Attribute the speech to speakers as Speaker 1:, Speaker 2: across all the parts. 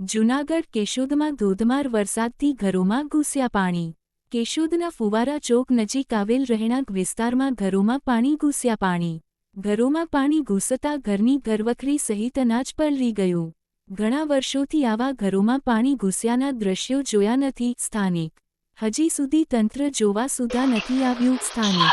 Speaker 1: જૂનાગઢ કેશોદમાં ધોધમાર વરસાદથી ઘરોમાં ઘૂસ્યા પાણી. કેશોદના ફુવારા ચોક નજીક આવેલ રહેણાંક વિસ્તારમાં ઘરોમાં પાણી ઘૂસ્યા પાણી. ઘરોમાં પાણી ઘૂસતા ઘરની ઘરવખરી સહિત અનાજ પલળી ગયું. ઘણા વર્ષોથી આવા ઘરોમાં પાણી ઘૂસ્યાના દ્રશ્યો જોયા નથી સ્થાનિક. હજી સુધી તંત્ર જોવા સુધા નથી આવ્યું સ્થાનિક.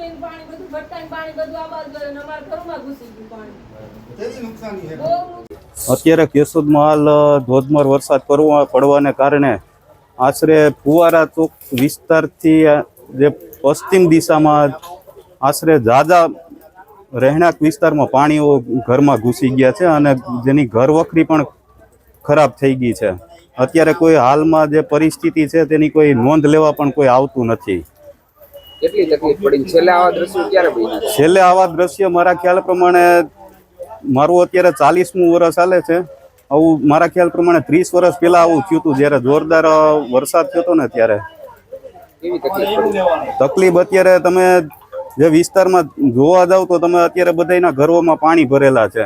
Speaker 2: છે
Speaker 3: પાણી બધું ભટ્ટાનું પાણી બધું આ બાજુ ગયું અમારા ઘરમાં ઘૂસી ગયું પાણી.
Speaker 4: અત્યારે કેશોદમાં હાલ ધોધમાર વરસાદ પડવા પડવાને કારણે આશરે ફુવારા ચોક વિસ્તારથી જે પશ્ચિમ દિશામાં આશરે ઝાઝા રહેણાંક વિસ્તારમાં પાણીઓ ઘરમાં ઘૂસી ગયા છે અને જેની ઘર વખરી પણ ખરાબ થઈ ગઈ છે. અત્યારે કોઈ હાલમાં જે પરિસ્થિતિ છે તેની કોઈ નોંધ લેવા પણ કોઈ આવતું નથી.
Speaker 5: કેટલી તકલીફ પડી? છેલ્લે આવા દ્રશ્યો ક્યારે બન્યા?
Speaker 4: છેલ્લે આવા દ્રશ્ય મારા ખ્યાલ પ્રમાણે મારું અત્યારે ચાલીસમું વર્ષ ચાલે છે. આવું મારા ખ્યાલ પ્રમાણે ત્રીસ વર્ષ પહેલા આવું થયું હતું જ્યારે જોરદાર વરસાદ થયો હતો ને ત્યારે. તકલીફ અત્યારે તમે જે વિસ્તારમાં જોવા જાવ તો તમે અત્યારે બધાના ઘરોમાં પાણી ભરેલા છે.